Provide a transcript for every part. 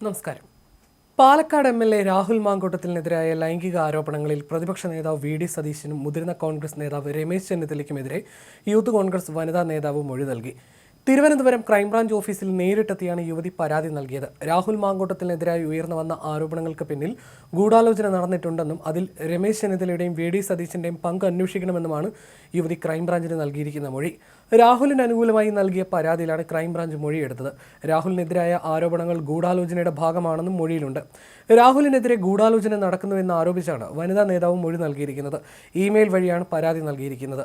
നമസ്കാരം. Palakkad M L A Rahul മാങ്കൂട്ടത്തിനെതിരായ ലൈംഗിക ആരോപണങ്ങളിൽ പ്രതിപക്ഷ നേതാവ് വി ഡി സതീശനും മുതിർന്ന കോൺഗ്രസ് നേതാവ് രമേശ് ചെന്നിത്തലയ്ക്കുമെതിരെ യൂത്ത് കോൺഗ്രസ് വനിതാ നേതാവ് മൊഴി നൽകി. തിരുവനന്തപുരം ക്രൈംബ്രാഞ്ച് ഓഫീസിൽ നേരിട്ടെത്തിയാണ് യുവതി പരാതി നൽകിയത്. രാഹുൽ മാങ്കോട്ടത്തിനെതിരായി ഉയർന്നു വന്ന ആരോപണങ്ങൾക്ക് പിന്നിൽ ഗൂഢാലോചന നടന്നിട്ടുണ്ടെന്നും അതിൽ രമേശ് ചെന്നിത്തലയുടെയും വി ഡി സതീശിന്റെയും പങ്ക് അന്വേഷിക്കണമെന്നുമാണ് യുവതി ക്രൈംബ്രാഞ്ചിന് നൽകിയിരിക്കുന്ന മൊഴി. രാഹുലിന് അനുകൂലമായി നൽകിയ പരാതിയിലാണ് ക്രൈംബ്രാഞ്ച് മൊഴിയെടുത്തത്. രാഹുലിനെതിരായ ആരോപണങ്ങൾ ഗൂഢാലോചനയുടെ ഭാഗമാണെന്നും മൊഴിയിലുണ്ട്. രാഹുലിനെതിരെ ഗൂഢാലോചന നടക്കുന്നുവെന്ന് ആരോപിച്ചാണ് വനിതാ നേതാവ് മൊഴി നൽകിയിരിക്കുന്നത്. ഇമെയിൽ വഴിയാണ് പരാതി നൽകിയിരിക്കുന്നത്.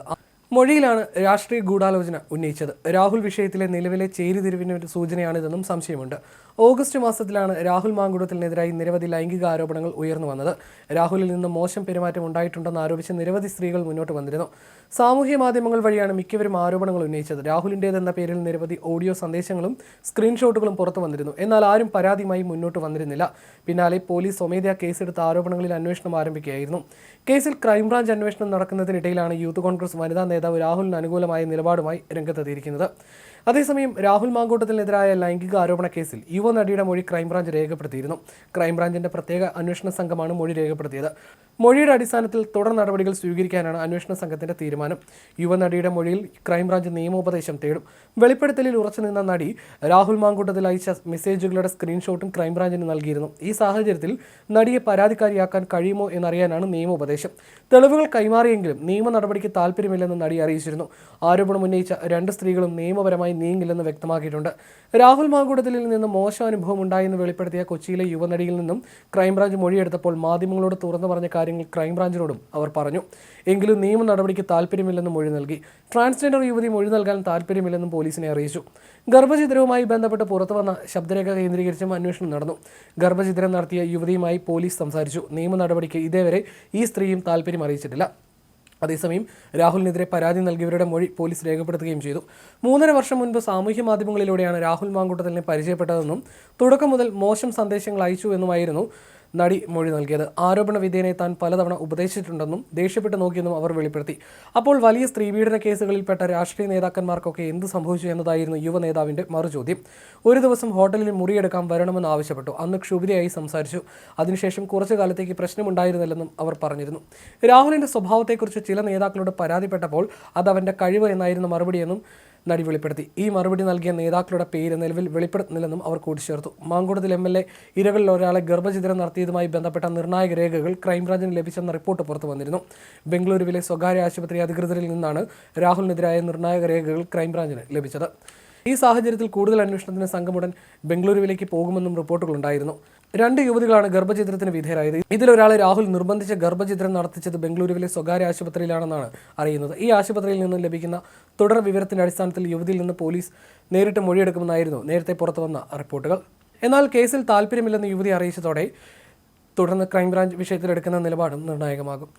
മൊഴിയിലാണ് രാഷ്ട്രീയ ഗൂഢാലോചന ഉന്നയിച്ചത്. രാഹുൽ വിഷയത്തിലെ നിലവിലെ ചേരിതിരിവിന് ഒരു സൂചനയാണിതെന്നും സംശയമുണ്ട്. ഓഗസ്റ്റ് മാസത്തിലാണ് രാഹുൽ മാങ്കുടത്തിനെതിരായി നിരവധി ലൈംഗിക ആരോപണങ്ങൾ ഉയർന്നു വന്നത്. രാഹുലിൽ നിന്ന് മോശം പെരുമാറ്റം ഉണ്ടായിട്ടുണ്ടെന്ന് ആരോപിച്ച് നിരവധി സ്ത്രീകൾ മുന്നോട്ട് വന്നിരുന്നു. സാമൂഹ്യ മാധ്യമങ്ങൾ വഴിയാണ് മിക്കവരും ആരോപണങ്ങൾ ഉന്നയിച്ചത്. രാഹുലിന്റേതെന്ന പേരിൽ നിരവധി ഓഡിയോ സന്ദേശങ്ങളും സ്ക്രീൻഷോട്ടുകളും പുറത്തു വന്നിരുന്നു. എന്നാൽ ആരും പരാതിയുമായി മുന്നോട്ട് വന്നിരുന്നില്ല. പിന്നാലെ പോലീസ് സ്വമേധയാ കേസെടുത്ത ആരോപണങ്ങളിൽ അന്വേഷണം ആരംഭിക്കുകയായിരുന്നു. കേസിൽ ക്രൈംബ്രാഞ്ച് അന്വേഷണം നടക്കുന്നതിനിടയിലാണ് യൂത്ത് കോൺഗ്രസ് വനിതാ നേതാവ് രാഹുലിന് അനുകൂലമായ നിലപാടുമായി രംഗത്തെത്തിയിരിക്കുന്നത്. അതേസമയം രാഹുൽ മാങ്കൂട്ടത്തിനെതിരായ ലൈംഗിക ആരോപണ കേസിൽ യുവ നടിയുടെ മൊഴി ക്രൈംബ്രാഞ്ച് രേഖപ്പെടുത്തിയിരുന്നു. ക്രൈംബ്രാഞ്ചിന്റെ പ്രത്യേക അന്വേഷണ സംഘമാണ് മൊഴി രേഖപ്പെടുത്തിയത്. മൊഴിയുടെ അടിസ്ഥാനത്തിൽ തുടർ നടപടികൾ സ്വീകരിക്കാനാണ് അന്വേഷണ സംഘത്തിന്റെ തീരുമാനം. യുവ നടിയുടെ മൊഴിയിൽ ക്രൈംബ്രാഞ്ച് നിയമോപദേശം തേടും. വെളിപ്പെടുത്തലിൽ ഉറച്ചുനിന്ന നടി രാഹുൽ മാങ്കൂട്ടത്തിൽ അയച്ച മെസ്സേജുകളുടെ സ്ക്രീൻഷോട്ടും ക്രൈംബ്രാഞ്ചിന് നൽകിയിരുന്നു. ഈ സാഹചര്യത്തിൽ നടിയെ പരാതിക്കാരിയാക്കാൻ കഴിയുമോ എന്നറിയാനാണ് നിയമോപദേശം. തെളിവുകൾ കൈമാറിയെങ്കിലും നിയമ നടപടിക്ക് താല്പര്യമില്ലെന്ന് നടി അറിയിച്ചിരുന്നു. ആരോപണം ഉന്നയിച്ച രണ്ട് സ്ത്രീകളും നിയമപരമായി നീങ്ങില്ലെന്ന് വ്യക്തമാക്കിയിട്ടുണ്ട്. രാഹുൽ മാങ്കൂട്ടത്തിലിൽ നിന്ന് മോശം അനുഭവം ഉണ്ടായെന്ന് വെളിപ്പെടുത്തിയ കൊച്ചിയിലെ യുവനടിയിൽ നിന്നും ക്രൈംബ്രാഞ്ച് മൊഴിയെടുത്തപ്പോൾ മാധ്യമങ്ങളോട് തുറന്നു പറഞ്ഞ കാര്യങ്ങൾ ക്രൈംബ്രാഞ്ചിനോടും അവർ പറഞ്ഞു. എങ്കിലും നിയമ നടപടിക്ക് താല്പര്യമില്ലെന്നും മൊഴി നൽകി. ട്രാൻസ്ജെൻഡർ യുവതി മൊഴി നൽകാൻ താല്പര്യമില്ലെന്നും പോലീസിനെ അറിയിച്ചു. ഗർഭചിത്രവുമായി ബന്ധപ്പെട്ട് പുറത്തുവന്ന ശബ്ദരേഖ കേന്ദ്രീകരിച്ചും അന്വേഷണം നടന്നു. ഗർഭചിത്രം നടത്തിയ യുവതിയുമായി പോലീസ് സംസാരിച്ചു. നിയമ നടപടിക്ക് ഇതേവരെ ഈ സ്ത്രീയും താല്പര്യം അറിയിച്ചിട്ടില്ല. അതേസമയം രാഹുലിനെതിരെ പരാതി നൽകിയവരുടെ മൊഴി പോലീസ് രേഖപ്പെടുത്തുകയും ചെയ്തു. മൂന്നര വർഷം മുൻപ് സാമൂഹ്യ മാധ്യമങ്ങളിലൂടെയാണ് രാഹുൽ മാങ്കൂട്ടത്തിനെ പരിചയപ്പെട്ടതെന്നും തുടക്കം മുതൽ മോശം സന്ദേശങ്ങൾ അയച്ചു എന്നുമായിരുന്നു നടി മൊഴി നൽകിയത്. ആരോപണ വിധേയനെ താൻ പലതവണ ഉപദേശിച്ചിട്ടുണ്ടെന്നും ദേഷ്യപ്പെട്ട് നോക്കിയെന്നും അവർ വെളിപ്പെടുത്തി. അപ്പോൾ വലിയ സ്ത്രീപീഡന കേസുകളിൽപ്പെട്ട രാഷ്ട്രീയ നേതാക്കന്മാർക്കൊക്കെ എന്ത് സംഭവിച്ചു എന്നതായിരുന്നു യുവ നേതാവിന്റെ മറുചോദ്യം. ഒരു ദിവസം ഹോട്ടലിൽ മുറിയെടുക്കാൻ വരണമെന്ന് ആവശ്യപ്പെട്ടു. അന്ന് ക്ഷുഭിതയായി സംസാരിച്ചു. അതിനുശേഷം കുറച്ചു കാലത്തേക്ക് പ്രശ്നമുണ്ടായിരുന്നില്ലെന്നും അവർ പറഞ്ഞിരുന്നു. രാഹുലിന്റെ സ്വഭാവത്തെക്കുറിച്ച് ചില നേതാക്കളോട് പരാതിപ്പെട്ടപ്പോൾ അത് അവന്റെ കഴിവ് എന്നായിരുന്നു മറുപടിയെന്നും നടി വെളിപ്പെടുത്തി. ഈ മറുപടി നൽകിയ നേതാക്കളുടെ പേര് നിലവിൽ വെളിപ്പെടുത്തുന്നില്ലെന്നും അവർ കൂട്ടിച്ചേർത്തു. മാങ്കൂടത്തിൽ എം എൽ എ ഇരകളിൽ ഒരാളെ ഗർഭചിത്രം നടത്തിയതുമായി ബന്ധപ്പെട്ട നിർണായക രേഖകൾ ക്രൈംബ്രാഞ്ചിന് ലഭിച്ചെന്ന റിപ്പോർട്ട് പുറത്തു വന്നിരുന്നു. ബംഗളൂരുവിലെ സ്വകാര്യ ആശുപത്രി അധികൃതരിൽ നിന്നാണ് രാഹുലിനെതിരായ നിർണായക രേഖകൾ ക്രൈംബ്രാഞ്ചിന് ലഭിച്ചത്. ഈ സാഹചര്യത്തിൽ കൂടുതൽ അന്വേഷണത്തിന് സംഘമുടൻ ബംഗളൂരുവിലേക്ക് പോകുമെന്നും റിപ്പോർട്ടുകളുണ്ടായിരുന്നു രണ്ട് യുവതികളാണ് ഗർഭചിത്രത്തിന് വിധേയരായത്. ഇതിലൊരാളെ രാഹുൽ നിർബന്ധിച്ച ഗർഭചിത്രം നടത്തിച്ചത് ബംഗളൂരുവിലെ സ്വകാര്യ ആശുപത്രിയിലാണെന്നാണ് അറിയുന്നത്. ഈ ആശുപത്രിയിൽ നിന്നും ലഭിക്കുന്ന തുടർ വിവരത്തിന്റെ അടിസ്ഥാനത്തിൽ യുവതിയിൽ നിന്ന് പോലീസ് നേരിട്ട് മൊഴിയെടുക്കുമെന്നായിരുന്നു നേരത്തെ പുറത്തുവന്ന റിപ്പോർട്ടുകൾ. എന്നാൽ കേസിൽ താല്പര്യമില്ലെന്ന് യുവതി അറിയിച്ചതോടെ തുടർന്ന് ക്രൈംബ്രാഞ്ച് വിഷയത്തിലെടുക്കുന്ന നിലപാടും നിർണായകമാകും.